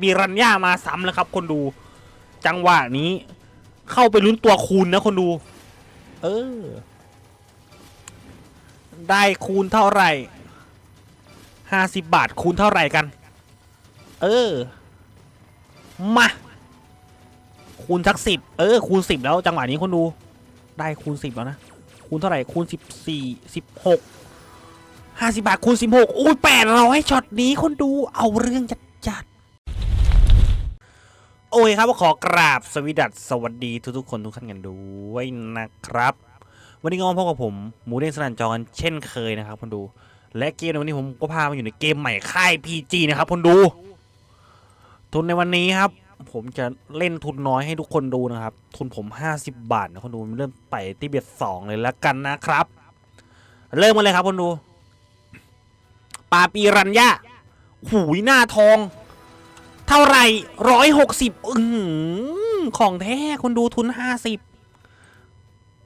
บีรัญญามาซ้ำแล้วครับ คนดู จังหวะนี้ เข้าไปลุ้นตัวคูณนะคนดู เออ ได้คูณเท่าไหร่ห้าสิบบาทคูณเท่าไหร่กัน เออ มา คูณสักสิบเออ คูณสิบแล้วจังหวะนี้คนดู ได้คูณสิบแล้วนะ คูณเท่าไหร่ คูณสิบสี่สิบหกห้าสิบาทคูณสิบหกอุ้ยแปดร้อยช็อตนี้คนดูเอาเรื่องจัด โอ้ยครับขอกราบสวสดัสสวัสดีทุกๆคนทุกท่านกันด้วยนะครับ วันนี้ก็มาพบกับผมหมูเด้งสนันจรเช่นเคยนะครับคนดู และเกมในวันนี้ผมก็พามาอยู่ในเกมใหม่ค่าย PG นะครับคนดู ทุนในวันนี้ครับ ผมจะเล่นทุนน้อยให้ทุกคนดูนะครับ ทุนผม 50 บาทนะคนดูเริ่มไต่ที่เบียดสองเลยแล้วกันนะครับ เริ่มมาเลยครับคนดูปาปีรัญญาหูยหน้าทอง ท่าไหร่ร้อยหกสิบอืของแท้คนดูทุนห้าสิบ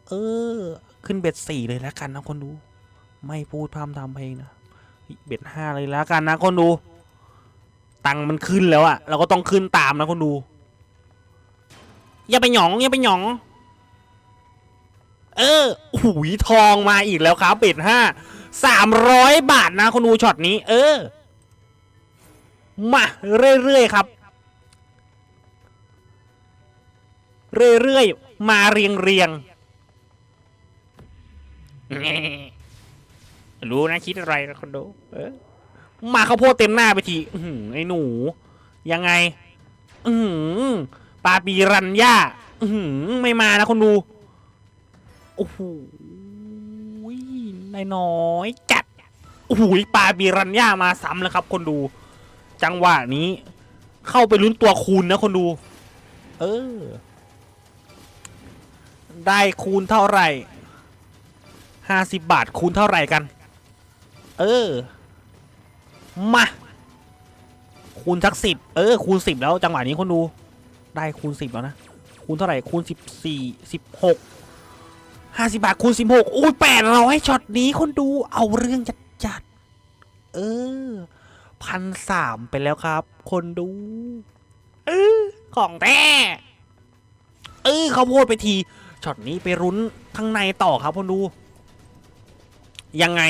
เออ ขึ้นเบ็ดสี่เลยแล้วกันนะคนดู ไม่พูดพร่ำทำเพลงนะเบ็ดห้าเลยแล้วกันนะคนดู ตังค์มันขึ้นแล้วอะเราก็ต้องขึ้นตามนะคนดู อย่าไปหยองอย่าไปหยอง เออหุยทองมาอีกแล้วครับเบ็ดห้าสามร้อยบาทนะคนดูช็อตนี้ เออ มาเรื่อยๆครับ เรื่อยๆมาเรียงเรียงๆรู้นะคิดอะไรนะคนดูเออมาข้าวโพดเต็มหน้าไปทีอื้อหือไอ้หนู ยังไง อือหือปลาปีรันย่าอือหือไม่มานะคนดูโอ้โหนายน้อยจัดโอ้โหปลาปีรันย่ามาซ้ำแล้วครับ คนดู จังหวะนี้ เข้าไปลุ้นตัวคูณนะคนดู เออ ได้คูณเท่าไหร่ห้าสิบบาทคูณเท่าไหร่กัน เออ มา คูณสักสิบเออ คูณสิบแล้วจังหวะนี้คนดู ได้คูณสิบแล้วนะ คูณเท่าไหร่ คูณสิบสี่สิบหกห้าสิบาทคูณสิบหกอุ้ยแปดร้อยช็อตนี้คนดูเอาเรื่องจัดจัด เออ พันสามไปแล้วครับ คนดูเออของแท้เออเขาวโพดไปทีช็อตนี้ไปรุ้นข้างในต่อครับคนดู ยังไง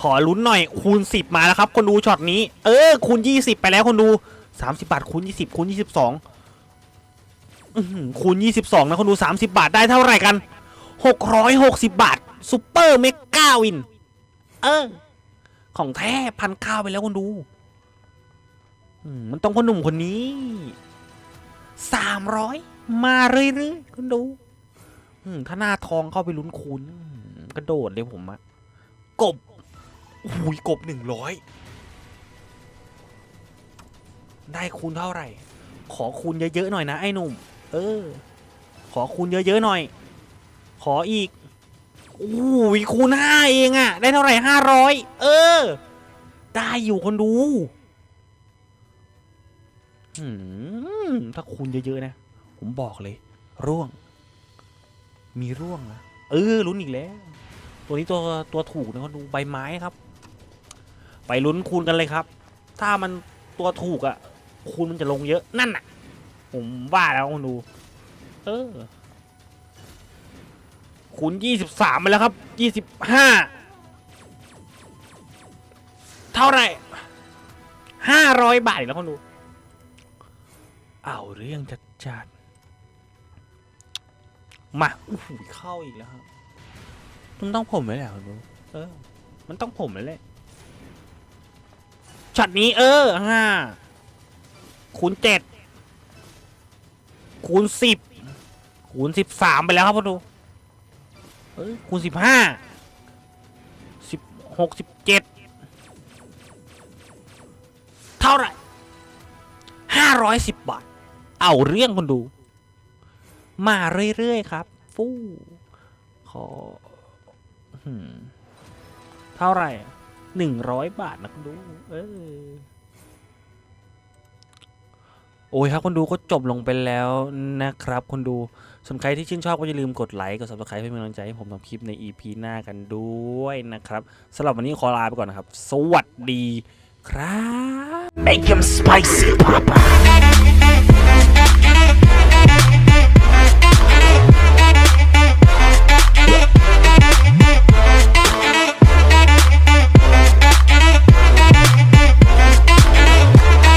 ขอลุ้นหน่อย คูณ 10 มาแล้วครับ คนดูช็อตนี้ เออ คูณ 20 ไปแล้วคนดู 30 บาท คูณ 20 คูณ 22อื้อหือคูณ 22 นะ คนดู 30 บาทได้เท่าไหร่กัน 660 บาทซูเปอร์เมกาวิน เออ ของแท้พันข้าวไปแล้วคนดูมันต้องคนหนุ่มคนนี้300มาเรื่อยๆคนดูถ้าหน้าทองเข้าไปลุ้นคูณกระโดดเลยผมอะกบหูยกบหนึ่งร้อยได้คูณเท่าไหร่ ขอคูณเยอะๆหน่อยนะไอ้หนุ่ม เออ ขอคูณเยอะๆหน่อย ขออีก โอ้ยคูณห้าเองอะได้เท่าไหร่ห้าร้อยเออ ได้อยู่คนดูถ้าคูณเยอะๆนะ ผมบอกเลย ร่วง มีร่วงนะเออลุ้นอีกแล้ว ตัวนี้ตัวตัวถูกนะคนดูใบไม้ครับ ไปลุ้นคูณกันเลยครับ ถ้ามันตัวถูกอะ่ะคูณมันจะลงเยอะนั่นน่ะ ผมว่าแล้วคนดู เออ คูณยี่สิบสามไปแล้วครับยี่สิบห้าเท่าไหร่ห้าร้อยบาทอีกแล้วคนดู เอาเรื่องจัดจัดๆมาอู้หูเข้าอีกแล้วครับ มันต้องผมเลยแหละคุณดู เออ มันต้องผมเลยแหละช็อตนี้เออห้าคูณเจ็ดคูณสิบคูณสิบสามไปแล้วครับพ่อดู เอ้ยคูณสิบห้าสิบหกสิบเจ็ดเท่าไหร่ห้าร้อยสิบบาท เอาเรื่องคนดู มาเรื่อยๆครับ ฟู่ขอเท่าไหร่หนึ่งร้อยบาทนะคุณดู เออ โอ้ยครับคนดูก็จบลงไปแล้วนะครับคนดูส่วนใครที่ชื่นชอบก็อย่าลืมกดไลค์กด subscribe เพื่อเป็นกำลังใจให้ผมทำคลิปใน EP หน้ากันด้วยนะครับสำหรับวันนี้ขอลาไปก่อนนะครับ สวัสดีครับ Make him spicy, Papa.